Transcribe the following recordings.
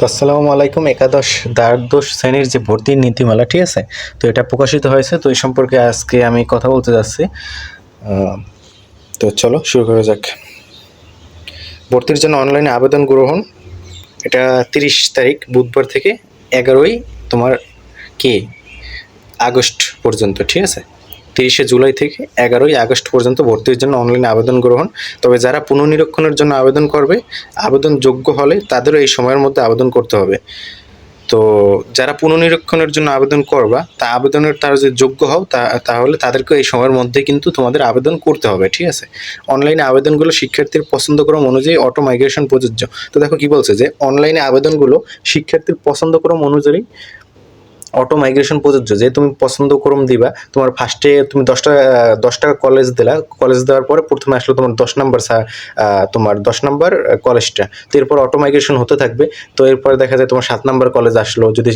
তো আসসালামু আলাইকুম, একাদশ দ্বাদশ শ্রেণির যে ভর্তির নীতিমালা, ঠিক আছে? তো এটা প্রকাশিত হয়েছে, তো এই সম্পর্কে আজকে আমি কথা বলতে যাচ্ছি। তো চলো শুরু করা যাক। ভর্তির জন্য অনলাইনে আবেদন গ্রহণ, এটা তিরিশ তারিখ, বুধবার থেকে এগারোই তোমার কে? আগস্ট পর্যন্ত, ঠিক আছে? তিরিশে জুলাই থেকে এগারোই আগস্ট পর্যন্ত ভর্তির জন্য অনলাইনে আবেদন গ্রহণ। তবে যারা পুনর্নিরীক্ষণের জন্য আবেদন করবে, আবেদন যোগ্য হলে তাদেরও এই সময়ের মধ্যে আবেদন করতে হবে। তো যারা পুনর্নিরীক্ষণের জন্য আবেদন করবা, তা আবেদনের তারা যদি যোগ্য হও, তা, তাহলে তাদেরকে এই সময়ের মধ্যে কিন্তু তোমাদের আবেদন করতে হবে, ঠিক আছে? অনলাইনে আবেদনগুলো শিক্ষার্থীর পছন্দক্রম অনুযায়ী অটো মাইগ্রেশন প্রযোজ্য। তো দেখো কি বলছে যে অনলাইনে আবেদনগুলো শিক্ষার্থীর পছন্দক্রম অনুযায়ী অটো মাইগ্রেশন প্রযোজ্য যে তুমি পছন্দ ক্রম দিবা তোমার ফার্স্টে তুমি দশটা আহ, দশ টাকা কলেজ দিলা কলেজ দেওয়ার পরে প্রথমে আসলো তোমার দশ নাম্বার তোমার দশ নাম্বার কলেজটা তো এরপর অটো মাইগ্রেশন হতে থাকবে তো এরপর দেখা যায় তোমার সাত নাম্বার কলেজ আসলো যদি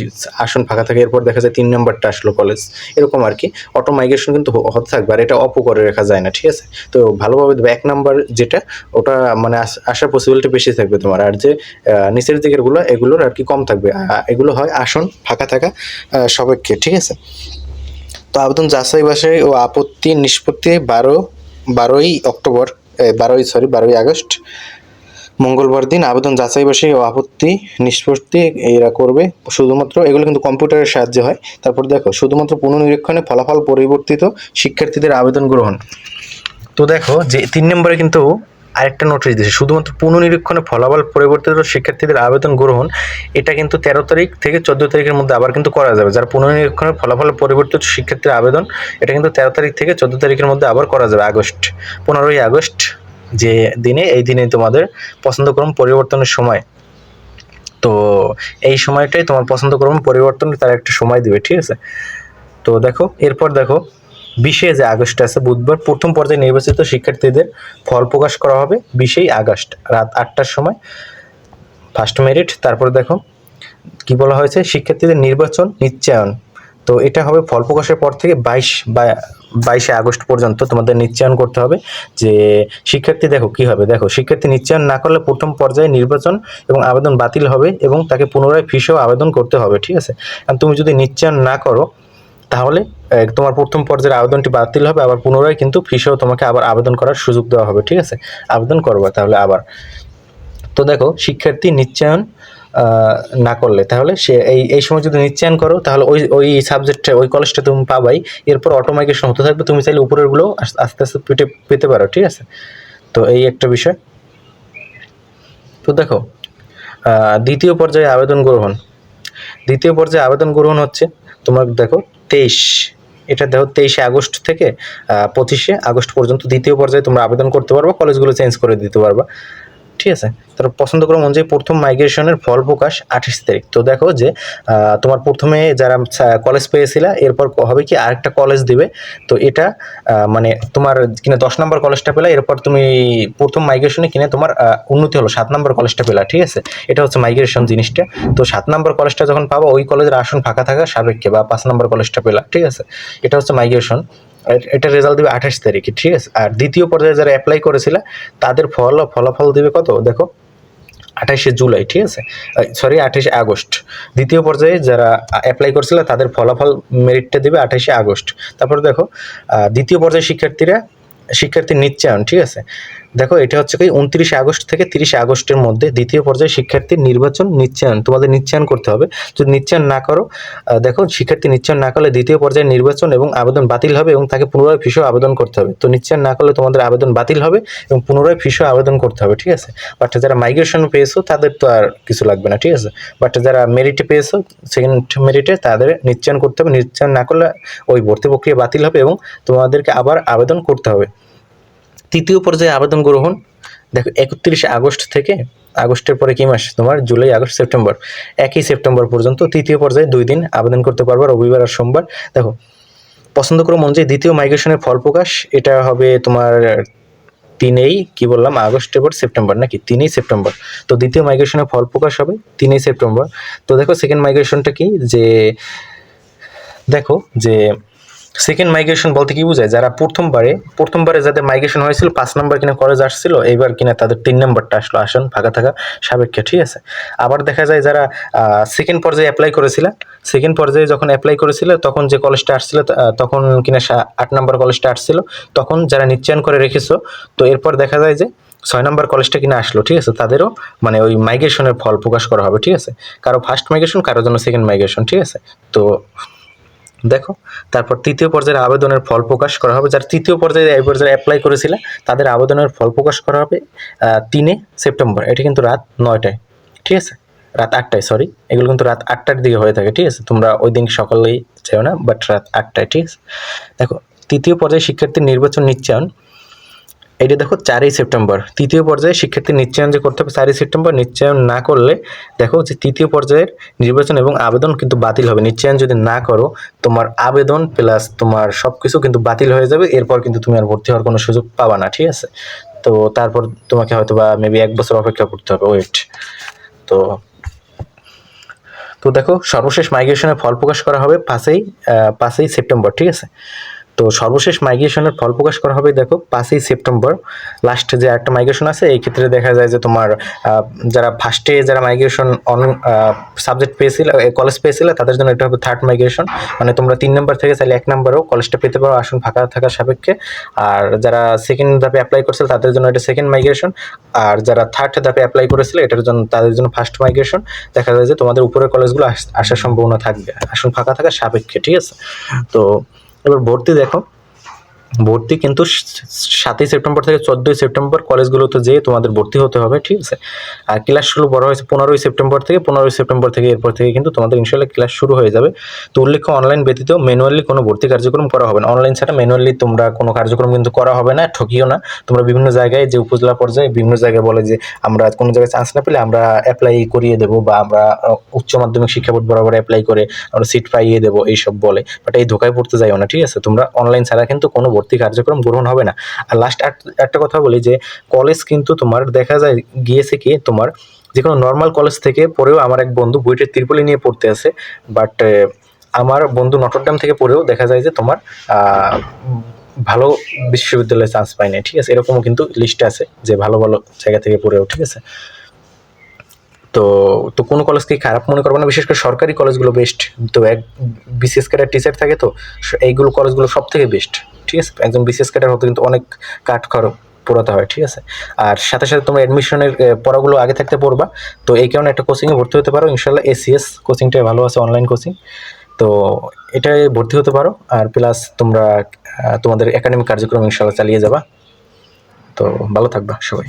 আসন ফাঁকা থাকে এরপর দেখা যায় তিন নাম্বারটা আসলো কলেজ এরকম আর কি। অটো মাইগ্রেশন কিন্তু হতে থাকবে আর এটা অপো করে রাখা যায় না ঠিক আছে? তো ভালোভাবে এক নাম্বার যেটা ওটা মানে আস- আসার পসিবিলিটি বেশি থাকবে তোমার। আর যে নিচের দিকেরগুলো এগুলোর আর কি কম থাকবে। এগুলো হয় আসন ফাঁকা থাকা সবাইকে, ঠিক আছে? তো আবেদন যাচাই বাছাই ও আপত্তি নিষ্পত্তি বারো, বারোই অক্টোবর বারোই সরি বারোই আগস্ট, মঙ্গলবার দিন আবেদন যাচাই বাছাই ও আপত্তি নিষ্পত্তি এরা করবে। শুধুমাত্র এগুলো কিন্তু কম্পিউটারের সাহায্যে হয়। তারপর দেখো, শুধুমাত্র পুনর্নিরীক্ষণে ফলাফল পরিবর্তিত শিক্ষার্থীদের আবেদন গ্রহণ। তো দেখো যে তিন নম্বরে কিন্তু আরেকটা নোটিশ দিয়েছে, শুধুমাত্র পুনর্নিরীক্ষণে ফলাফল পরিবর্তিত শিক্ষার্থীদের আবেদন গ্রহণ, এটা কিন্তু তেরো তারিখ থেকে চোদ্দ তারিখের মধ্যে আবার কিন্তু করা যাবে। যারা পুনর্নিরীক্ষণের ফলাফল পরিবর্তিত শিক্ষার্থীর আবেদন, এটা কিন্তু তেরো তারিখ থেকে চোদ্দ তারিখের মধ্যে আবার করা যাবে, আগস্ট, পনেরোই আগস্ট যে দিনে, এই দিনে তোমাদের পছন্দক্রম পরিবর্তনের সময়। তো এই সময়টাই তোমার পছন্দক্রম পরিবর্তনের তার একটা সময় দিবে, ঠিক আছে? তো দেখো, এরপর দেখো বিশে যে আগস্ট আছে, বুধবার প্রথম পর্যায়ে নির্বাচিত শিক্ষার্থীদের ফল প্রকাশ করা হবে বিশেই আগস্ট, রাত আটটার সময়। ফার্স্ট মেরিট তারপর দেখো, কি বলা হয়েছে? শিক্ষার্থীদের নির্বাচন নিশ্চয়ন। তো এটা হবে ফল প্রকাশের পর থেকে বাইশ বা বাইশে আগস্ট পর্যন্ত তোমাদের নিশ্চয়ন করতে হবে যে শিক্ষার্থী দেখো কি হবে। দেখো, শিক্ষার্থী নিশ্চয়ন না করলে প্রথম পর্যায়ে নির্বাচন এবং আবেদন বাতিল হবে এবং তাকে পুনরায় ফিসেও আবেদন করতে হবে, ঠিক আছে? আর তুমি যদি নিশ্চয়ন না করো তাহলে তোমার প্রথম পর্যায়ের আবেদনটি বাতিল হবে, আবার পুনরায় কিন্তু ফিসেও তোমাকে আবার আবেদন করার সুযোগ দেওয়া হবে, ঠিক আছে? আবেদন করবা তাহলে আবার। তো দেখো, শিক্ষার্থী নিশ্চয়ন না করলে তাহলে সে এই এই সময় যদি নিশ্চয়ন করো, তাহলে ওই ওই সাবজেক্টটা ওই কলেজটা তুমি পাবাই, এরপর অটোমাইকেশন হতে থাকবে, তুমি চাইলে উপরেরগুলো আস- আস্তে আস্তে পেটে, পেতে পারো, ঠিক আছে? তো এই একটা বিষয়। তো দেখো দ্বিতীয় পর্যায়ে আবেদন গ্রহণ। দ্বিতীয় পর্যায়ে আবেদন গ্রহণ হচ্ছে, তোমার দেখো তেইশ, এটা দেখো তেইশে আগস্ট থেকে পঁচিশে আগস্ট পর্যন্ত দ্বিতীয় পর্যায়ে তোমরা আবেদন করতে পারবা কলেজগুলো চেঞ্জ করে দিতে পারবা। ঠিক আছে? তারপর পছন্দ ক্রম অনুযায়ী প্রথম মাইগ্রেশনের ফল প্রকাশ আঠাশ তারিখ। তো দেখো যে তোমার প্রথমে যারা কলেজ পেয়েছিলা, এরপর হবে কি আরেকটা কলেজ দিবে। তো এটা মানে তোমার কিনা দশ নম্বর কলেজটা পেলা, এরপর তুমি প্রথম মাইগ্রেশনে কিনে তোমার উন্নতি হলো সাত নম্বর কলেজটা পেলা, ঠিক আছে? এটা হচ্ছে মাইগ্রেশন জিনিসটা। তো সাত নম্বর কলেজটা যখন পাবা, ওই কলেজের আসন ফাঁকা থাকা সাপেক্ষে, বা পাঁচ নম্বর কলেজটা পেলা, ঠিক আছে? এটা হচ্ছে মাইগ্রেশন এটা রেজাল্ট দিবে আঠাশ তারিখে, ঠিক আছে? আর দ্বিতীয় পর্যায়ে যারা অ্যাপ্লাই করেছিল, তাদের ফল ফলাফল দিবে কত? দেখো, আঠাশে জুলাই, ঠিক আছে? সরি আঠাশে আগস্ট। দ্বিতীয় পর্যায়ে যারা অ্যাপ্লাই করছিল, তাদের ফলাফল মেরিটটা দেবে আঠাশে আগস্ট। তারপর দেখো দ্বিতীয় পর্যায়ে শিক্ষার্থীরা শিক্ষার্থী নিচ্ছে ঠিক আছে? দেখো, এটা হচ্ছে কি উনত্রিশে আগস্ট থেকে তিরিশে আগস্টের মধ্যে দ্বিতীয় পর্যায়ে শিক্ষার্থীর নির্বাচন নিশ্চয়ন, তোমাদের নিশ্চয়ন করতে হবে। যদি নিশ্চয়ন না করো দেখো, শিক্ষার্থী নিশ্চয়ন না করলে দ্বিতীয় পর্যায়ে নির্বাচন এবং আবেদন বাতিল হবে এবং তাকে পুনরায় ফিসও আবেদন করতে হবে। তো নিশ্চয়ন না করলে তোমাদের আবেদন বাতিল হবে এবং পুনরায় ফিসও আবেদন করতে হবে, ঠিক আছে? বাট যারা মাইগ্রেশন পেয়েছ, তাদের তো আর কিছু লাগবে না, ঠিক আছে? বাট যারা মেরিটে পেয়েছ সেকেন্ড মেরিটে তাদের নিশ্চয়ন করতে হবে। নিশ্চয়ন না করলে ওই ভর্তি প্রক্রিয়া বাতিল হবে এবং তোমাদেরকে আবার আবেদন করতে হবে। তৃতীয় পর্যায়ে আবেদন গ্রহণ, দেখো, একত্রিশে আগস্ট থেকে, আগস্টের পরে কি মাস? তোমার জুলাই, আগস্ট, সেপ্টেম্বর। একই সেপ্টেম্বর পর্যন্ত তৃতীয় পর্যায়ে দুই দিন আবেদন করতে পারবা রবিবার আর সোমবার। দেখো পছন্দ ক্রম অনুযায়ী দ্বিতীয় মাইগ্রেশনের ফল প্রকাশ, এটা হবে তোমার তিনেই, কি বললাম, আগস্টের পর সেপ্টেম্বর, নাকি? তিনই সেপ্টেম্বর। তো দ্বিতীয় মাইগ্রেশনের ফল প্রকাশ হবে তিনই সেপ্টেম্বর। তো দেখো সেকেন্ড মাইগ্রেশনটা কি? যে, দেখো, যে সেকেন্ড মাইগ্রেশন বলতে কি বোঝায়? যারা প্রথমবারে প্রথমবারে যাদের মাইগ্রেশন হয়েছিল, পাঁচ নাম্বার কিনা কলেজ আসছিল, এইবার কিনা তাদের তিন নাম্বারটা আসলো। আসন, ফাঁকা থাকা সাবেককে ঠিক আছে? আবার দেখা যায় যারা সেকেন্ড পর্যায়ে অ্যাপ্লাই করেছিল সেকেন্ড পর্যায়ে যখন অ্যাপ্লাই করেছিল, তখন যে কলেজটা আসছিল তখন কিনা আট নাম্বার কলেজটা আসছিল, তখন যারা নিশ্চয়ন করে রেখেছো, তো এরপর দেখা যায় যে ছয় নম্বর কলেজটা কিনা আসলো, ঠিক আছে? তাদেরও মানে ওই মাইগ্রেশনের ফল প্রকাশ করা হবে, ঠিক আছে? কারও ফার্স্ট মাইগ্রেশন কারোর জন্য সেকেন্ড মাইগ্রেশন ঠিক আছে? তো দেখো, তারপর তৃতীয় পর্যায়ের আবেদনের ফল প্রকাশ করা হবে। যারা তৃতীয় পর্যায়ে এই পর্যায়ে অ্যাপ্লাই করেছিল, তাদের আবেদনের ফল প্রকাশ করা হবে তিনে সেপ্টেম্বর। এটা কিন্তু রাত নয়টায়, ঠিক আছে? রাত আটটায় সরি এগুলো কিন্তু রাত আটটার দিকে হয়ে থাকে, ঠিক আছে? তোমরা ওই দিন সকালেই চাও না বাট রাত আটটায়, ঠিক আছে? দেখো, তৃতীয় পর্যায়ে শিক্ষার্থীর নির্বাচন নিশ্চয়ন। এটা দেখো চারই সেপ্টেম্বর। তৃতীয় পর্যায়ে শিক্ষার্থী নিশ্চয়ন যে করতে হবে চারই সেপ্টেম্বর, নিশ্চয়ন না করলে দেখো যে তৃতীয় পর্যায়ের নির্বাচন এবং আবেদন কিন্তু বাতিল হবে। নিশ্চয়ন যদি না করো, তোমার আবেদন প্লাস তোমার সব কিছু কিন্তু বাতিল হয়ে যাবে, এরপর কিন্তু তুমি আর ভর্তি হওয়ার কোনো সুযোগ পাবা না, ঠিক আছে? তো তারপর তোমাকে হয়তো বা মেবি এক বছর অপেক্ষা করতে হবে ওয়েট তো তো দেখো সর্বশেষ মাইগ্রেশনের ফল প্রকাশ করা হবে পাঁচই পাঁচই সেপ্টেম্বর, ঠিক আছে? তো সর্বশেষ মাইগ্রেশনের ফল প্রকাশ করা হবে, দেখো, পাঁচই সেপ্টেম্বর। লাস্ট যে একটা মাইগ্রেশন আছে, এই ক্ষেত্রে দেখা যায় যে তোমার যারা ফার্স্টে যারা মাইগ্রেশন অন সাবজেক্ট পেয়েছিল কলেজ পেয়েছিল, তাদের জন্য এটা হবে থার্ড মাইগ্রেশন মানে তোমরা তিন নম্বর থেকে চাইলে এক নম্বরেও কলেজটা পেতে পারো, আসন ফাঁকা থাকার সাপেক্ষে। আর যারা সেকেন্ড ধাপে অ্যাপ্লাই করেছিল, তাদের জন্য এটা সেকেন্ড মাইগ্রেশন আর যারা থার্ড ধাপে অ্যাপ্লাই করেছিল, এটার জন্য তাদের জন্য ফার্স্ট মাইগ্রেশন দেখা যায় যে তোমাদের উপরের কলেজগুলো আস- আসার সম্ভাবনা থাকবে। আসন ফাঁকা থাকার সাপেক্ষে, ঠিক আছে? তো এবার ভর্তি দেখো। ভর্তি কিন্তু সাতই সেপ্টেম্বর থেকে চোদ্দোই সেপ্টেম্বর কলেজগুলোতে যেয়ে তোমাদের ভর্তি হতে হবে, ঠিক আছে? আর ক্লাস শুরু বড় হয়েছে পনেরোই সেপ্টেম্বর থেকে, পনেরোই সেপ্টেম্বর থেকে এরপর থেকে কিন্তু তোমাদের ইনশাল্লাহ ক্লাস শুরু হয়ে যাবে। তো উল্লেখ্য অনলাইন ব্যতীত ম্যানুয়ালি কোনো ভর্তি কার্যক্রম করা হবে না। অনলাইন ছাড়া ম্যানুয়ালি তোমরা কোনো কার্যক্রম কিন্তু করা হবে না, ঠকিও না। তোমরা বিভিন্ন জায়গায় যে উপজেলা পর্যায়ে বিভিন্ন জায়গায় বলে যে আমরা কোনো জায়গায় চান্স না পেলে আমরা অ্যাপ্লাই করিয়ে দেবো বা আমরা উচ্চ মাধ্যমিক শিক্ষা বোর্ড বরাবর অ্যাপ্লাই করে আমরা সিট পাইয়ে দেবো, এইসব বলে। বাট এই ধোকায় পড়তে যাইও না, ঠিক আছে? তোমরা অনলাইন ছাড়া কিন্তু কোনো ভর্তি কার্যক্রম গ্রহণ হবে না। আর লাস্ট একটা কথা বলি যে কলেজ কিন্তু তোমার দেখা যায় গিয়েছে কি, তোমার যে কোনো নর্মাল কলেজ থেকে পড়েও আমার এক বন্ধু বুয়েটের ত্রিপলি নিয়ে পড়তে আছে বাট আমার বন্ধু নটরডাম থেকে পড়েও দেখা যায় যে তোমার ভালো বিশ্ববিদ্যালয়ে চান্স পায় না ঠিক আছে? এরকমও কিন্তু লিস্ট আছে যে ভালো ভালো জায়গা থেকে পড়েও, ঠিক আছে? তো তো কোনো কলেজকে খারাপ মনে করব না? বিশেষ করে সরকারি কলেজগুলো বেস্ট তো এক বিসিএস ক্যাডার টিচার থাকে তো এইগুলো কলেজগুলো সব থেকে বেস্ট ঠিক আছে? একজন বিসিএস ক্যাডার হতে কিন্তু অনেক কাঠ খরচ পড়াতে হয়, ঠিক আছে? আর সাথে সাথে তোমার অ্যাডমিশনের পড়াগুলো আগে থাকতে পড়বা। তো এই কারণে একটা কোচিংয়ে ভর্তি হতে পারো। ইনশাল্লাহ এসিএস কোচিংটাই ভালো আছে অনলাইন কোচিং তো এটাই ভর্তি হতে পারো। আর প্লাস তোমরা তোমাদের একাডেমিক কার্যক্রম ইনশাল্লাহ চালিয়ে যাবা। তো ভালো থাকবা সবাই।